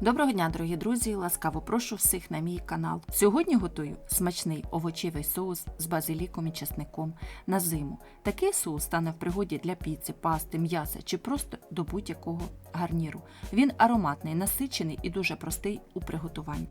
Доброго дня, дорогі друзі! Ласкаво прошу всіх на мій канал. Сьогодні готую смачний овочевий соус з базиліком і чесником на зиму. Такий соус стане в пригоді для піци, пасти, м'яса чи просто до будь-якого гарніру. Він ароматний, насичений і дуже простий у приготуванні.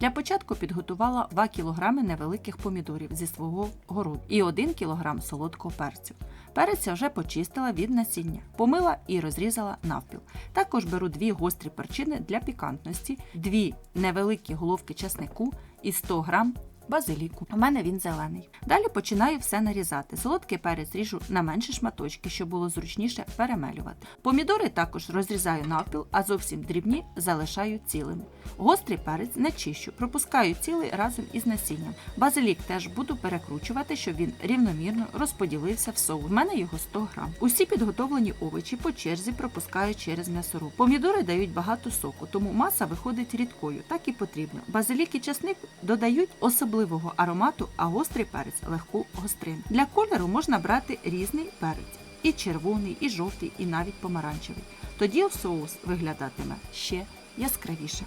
Для початку підготувала 2 кг невеликих помідорів зі свого городу і 1 кг солодкого перцю. Перець я вже почистила від насіння, помила і розрізала навпіл. Також беру 2 гострі перчини для пікантності, 2 невеликі головки часнику і 100 г базиліку. У мене він зелений. Далі починаю все нарізати. Солодкий перець ріжу на менші шматочки, щоб було зручніше перемелювати. Помідори також розрізаю навпіл, а зовсім дрібні залишаю цілими. Гострий перець не чищу, пропускаю цілий разом із насінням. Базилік теж буду перекручувати, щоб він рівномірно розподілився в соус. У мене його 100 грам. Усі підготовлені овочі по черзі пропускаю через м'ясоруб. Помідори дають багато соку, тому маса виходить рідкою, так і потрібно. Базилік і часник додають особливого аромату, а гострий перець легку гострину. Для кольору можна брати різний перець. І червоний, і жовтий, і навіть помаранчевий. Тоді соус виглядатиме ще яскравіше.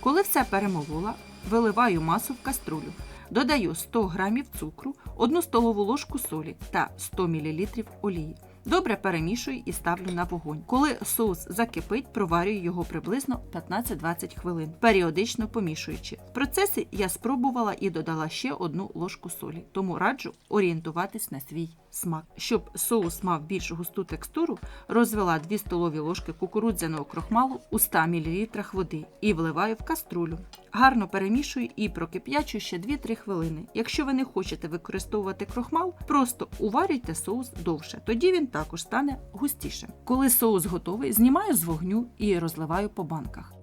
Коли все перемолола, виливаю масу в каструлю. Додаю 100 г цукру, 1 столову ложку солі та 100 мл олії. Добре перемішую і ставлю на вогонь. Коли соус закипить, проварюю його приблизно 15-20 хвилин, періодично помішуючи. В процесі я спробувала і додала ще одну ложку солі, тому раджу орієнтуватись на свій смак. Щоб соус мав більш густу текстуру, розвела 2 столові ложки кукурудзяного крохмалу у 100 мл води і вливаю в каструлю. Гарно перемішую і прокип'ячу ще 2-3 хвилини. Якщо ви не хочете використовувати крохмал, просто уварюйте соус довше, тоді він також стане густішим. Коли соус готовий, знімаю з вогню і розливаю по банках.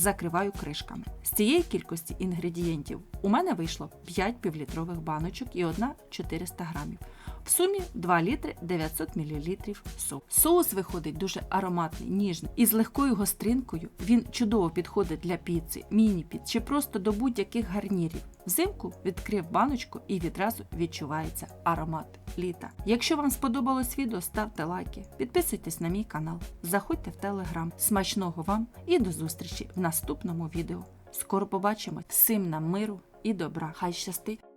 Закриваю кришками. З цієї кількості інгредієнтів у мене вийшло 5 півлітрових баночок і одна 400 грамів. В сумі 2 літри 900 мл соусу. Соус виходить дуже ароматний, ніжний і з легкою гостринкою. Він чудово підходить для піци, міні-піц чи просто до будь-яких гарнірів. Взимку відкрив баночку і відразу відчувається аромат літа. Якщо вам сподобалось відео, ставте лайки, підписуйтесь на мій канал, заходьте в телеграм. Смачного вам і до зустрічі в наступному відео. Скоро побачимось. Всім нам миру і добра. Хай щастить!